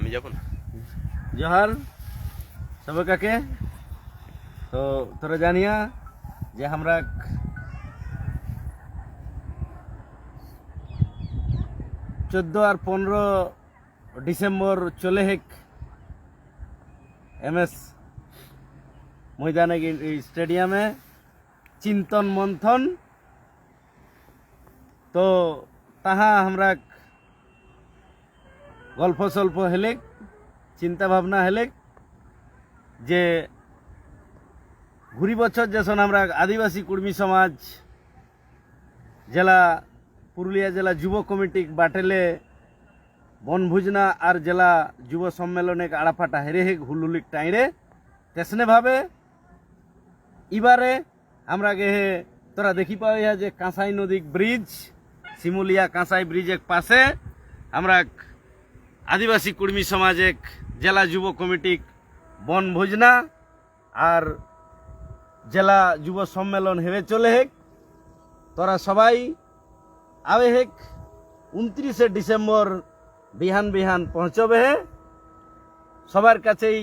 আমি যাব না জোহার, সবে কাকে? তো তোরা জানিয়া যে আমরা চোদ্দ আর পনেরো ডিসেম্বর চলে হেক এম এস ময়দানে স্টেডিয়ামে চিন্তন মন্থন। তো তাহা আমরা গল্প সল্প হেলেক চিন্তা ভাবনা হেলেক যে ঘুরি বছর যখন আমরা আদিবাসী কুর্মী সমাজ, জেলা পুরুলিয়া জেলা যুব কমিটি বাটেলে বনভোজনা আর জেলা যুব সম্মেলনে আড়াফাটা হেরে হেক হুলুলিক টাইরে, তেসনে ভাবে এবারে আমরা গেহে তোরা দেখি পাই যে কাঁসাই নদী ব্রিজ, শিমুলিয়া কাঁসাই ব্রিজের পাশে আমরা আদিবাসী কুর্মী সমাজ এক জেলা যুব কমিটি বনভোজনা আর জেলা যুব সম্মেলন হেরে চলে হেক। তোরা সবাই আবে হেক। উনত্রিশে ডিসেম্বর বিহান বিহান পৌঁছবে হে। সবার কাছেই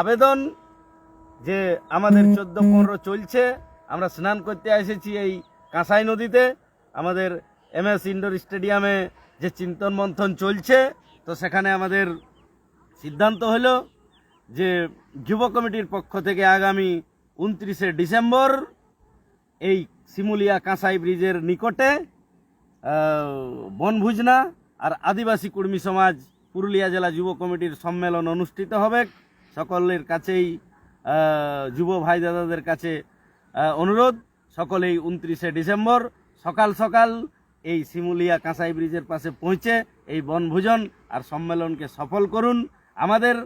আবেদন যে আমাদের চোদ্দ পনেরো চলছে। আমরা স্নান করতে এসেছি এই কাঁসাই নদীতে। আমাদের এম এস ইন্ডোর স্টেডিয়ামে যে চিন্তন মন্থন চলছে, তো সেখানে আমাদের সিদ্ধান্ত হলো যে যুব কমিটির পক্ষ থেকে আগামী উনত্রিশে ডিসেম্বর এই শিমুলিয়া কাঁসাই ব্রিজের নিকটে বনভুজনা আর আদিবাসী কুর্মী সমাজ পুরুলিয়া জেলা যুব কমিটির সম্মেলন অনুষ্ঠিত হবে। সকলের কাছেই যুব ভাই দাদাদের কাছে অনুরোধ, সকলেই উনত্রিশে ডিসেম্বর সকাল সকাল এই শিমুলিয়া কাঁসাই ব্রিজের পাশে পৌঁছে এই বনভোজন আর সম্মেলনকে সফল করুন। আমাদের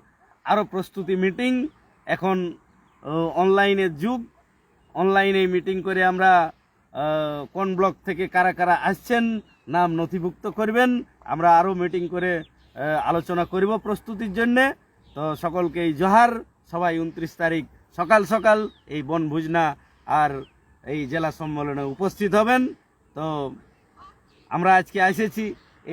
আরও প্রস্তুতি মিটিং এখন অনলাইনের যুগ। অনলাইনে মিটিং করে আমরা কোন ব্লক থেকে কারা কারা আসছেন নাম নথিভুক্ত করবেন। আমরা আরও মিটিং করে আলোচনা করব প্রস্তুতির জন্যে। তো সকলকে এই জোহার। সবাই উনত্রিশ তারিখ সকাল সকাল এই বনভোজনা আর এই জেলা সম্মেলনে উপস্থিত হবেন। তো আমরা আজকে এসেছি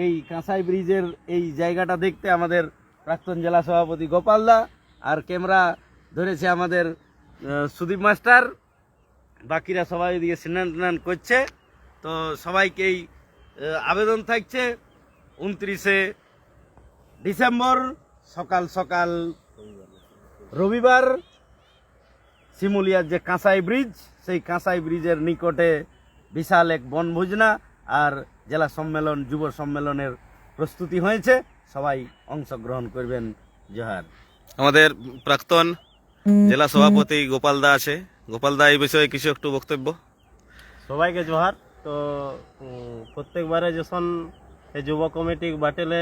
এই কাঁসাই ব্রিজের এই জায়গাটা দেখতে আমাদের প্রাক্তন জেলা সভাপতি গোপালদা আর ক্যামেরা ধরেছে আমাদের সুদীপ মাস্টার। বাকিরা সবাই এদিকে স্নান টান করছে। তো সবাইকেই আবেদন থাকছে উনত্রিশে ডিসেম্বর, সকাল সকাল রবিবার, শিমুলিয়ার যে কাঁসাই ব্রিজ, সেই কাঁসাই ব্রিজের নিকটে বিশাল এক বনভোজনা। আর জেলা সম্মেলন যুব সম্মেলনের প্রস্তুতি হয়েছে। সবাই অংশগ্রহণ করবেন জোহার। আমাদের প্রাক্তন জেলা সভাপতি গোপাল দা আছে। গোপাল দা এই বিষয়ে কিছু একটু বক্তব্য? সবাইকে জোহার। তো প্রত্যেকবারে যখন এই যুব কমিটি বাটেলে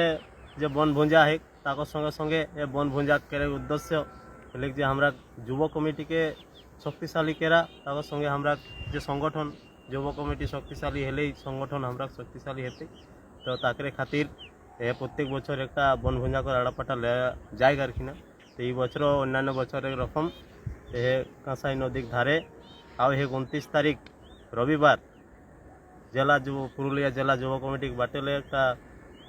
যে বনভুঞ্জা হেক তাকর সঙ্গে সঙ্গে এ বনভুঞ্জা কেরে উদ্দেশ্য হলে যে আমরা যুব কমিটিকে শক্তিশালী কেরা তাকর সঙ্গে আমরা যে সংগঠন যুব কমিটি শক্তিশালী হলেই সংগঠন আমরা শক্তিশালী হেতে তো তাকে খাতির এ প্রত্যেক বছর একটা বনভুঞ্জা করে আড়াপাটা যায় আর কিনা তো এই বছরও অন্যান্য বছরের রকম এ কাঁসাই নদীর ধারে আও হে উনত্রিশ তারিখ রবিবার জেলা যুব পুরুলিয়া জেলা যুব কমিটি বাটেলে একটা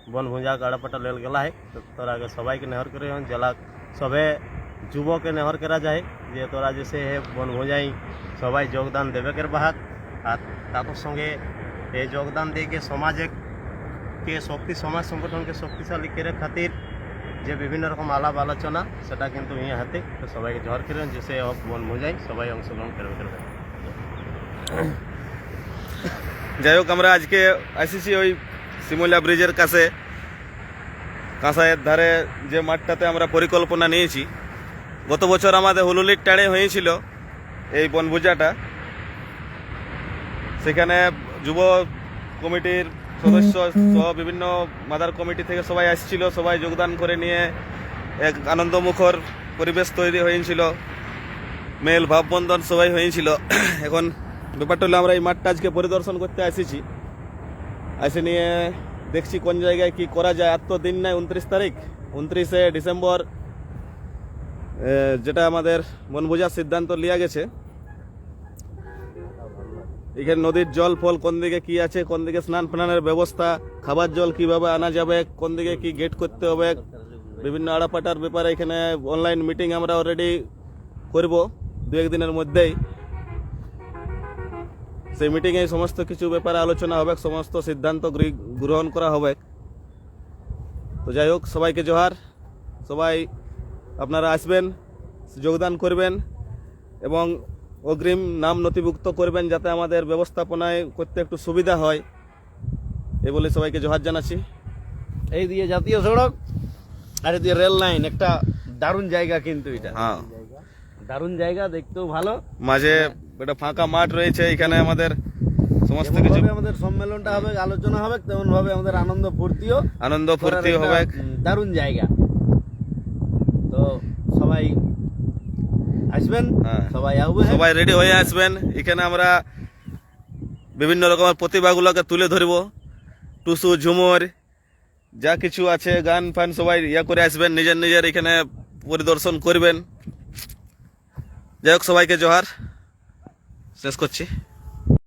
বনভুঞ্জা গাড়াপাটা লেল গেলা है তো তোরা আগে সবাইকে নেহর করে হন জেলা সবে যুবকে নেহর করা যায় যে তোরা যেসে হে বনভুঞ্জাই সবাই যোগদান দেবে কের বাহাত আর তার সঙ্গে এই যোগদান দিয়ে সমাজে কে শক্তি, সমাজ সংগঠনকে শক্তিশালী করে খাতির যে বিভিন্ন রকম আলাপ আলোচনা, সেটা কিন্তু ইয়ে হাতে। তো সবাইকে ঝড় করেন যে সে বনভুঞ্জাই সবাই অংশগ্রহণ করবে করবে যাই হোক, আমরা আজকে এসেছি ওই শিমুলিয়া ব্রিজের কাছে। কাঁসাইয়ের ধারে যে মাঠটাতে আমরা পরিকল্পনা নিয়েছি। গত বছর আমাদের হুলুলির টাড়ে হয়েছিল এই বনভুজাটা। সেখানে যুব কমিটির সদস্য সহ বিভিন্ন মাদার কমিটি থেকে সবাই আসছিল, সবাই যোগদান করে নিয়ে এক আনন্দমুখর পরিবেশ তৈরি হয়েছিল। মেল ভাববন্ধন সবাই হয়েছিল। এখন ব্যাপারটা হলো আমরা এই মাঠটা আজকে পরিদর্শন করতে এসেছি। এসে নিয়ে দেখছি কোন জায়গায় কি করা যায়। আর তো দিন নাই উনত্রিশ তারিখ। উনত্রিশে ডিসেম্বর যেটা আমাদের মন বোঝার সিদ্ধান্ত লিয়া গেছে। এখানে নদীর জল ফল কোন দিকে কি আছে, কোন দিকে স্নান ফানের ব্যবস্থা, খাবার জল কীভাবে আনা যাবে, কোন দিকে কি গেট করতে হবে, বিভিন্ন আড়াপাটার ব্যাপারে এখানে অনলাইন মিটিং আমরা অলরেডি করব দু একদিনের মধ্যেই। সেই মিটিংয়ে সমস্ত কিছু ব্যাপারে আলোচনা হবে, সমস্ত সিদ্ধান্ত গ্রহণ করা হবে। তো যাই হোক, সবাইকে জোহার। সবাই আপনারা আসবেন, যোগদান করবেন এবং অগ্রিম নাম নথিভুক্ত করবেন যাতে আমাদের ব্যবস্থাপনায় করতে একটু সুবিধা হয়। এ বলে সবাইকে জোহার জানাচ্ছি। এই দিয়ে জাতীয় সড়ক আর এই দিয়ে রেল লাইন একটা দারুণ জায়গা কিন্তু এটা। হ্যাঁ। দারুণ জায়গা দেখতেও ভালো। মাঝে একটা ফাঁকা মাঠ রয়েছে এখানে আমাদের। সমস্ত কিছু আমাদের সম্মেলনটা হবে আলোচনা হবে তেমন ভাবে আমাদের আনন্দ ফুর্তিও আনন্দ করার ফুর্তি হবে। দারুণ জায়গা। তো সবাই আসবেন হ্যাঁ। সবাই আসবে সবাই রেডি হয়ে আসবেন। এখানে আমরা বিভিন্ন রকমের প্রতিভাগুলোকে তুলে ধরব। টুসু ঝুমর যা কিছু আছে গান ফান সবাই ইয়া করে আসবেন নিজের নিজের এখানে পরিদর্শন করবেন। যাই হোক সবাইকে জোহার। শেষ করছি।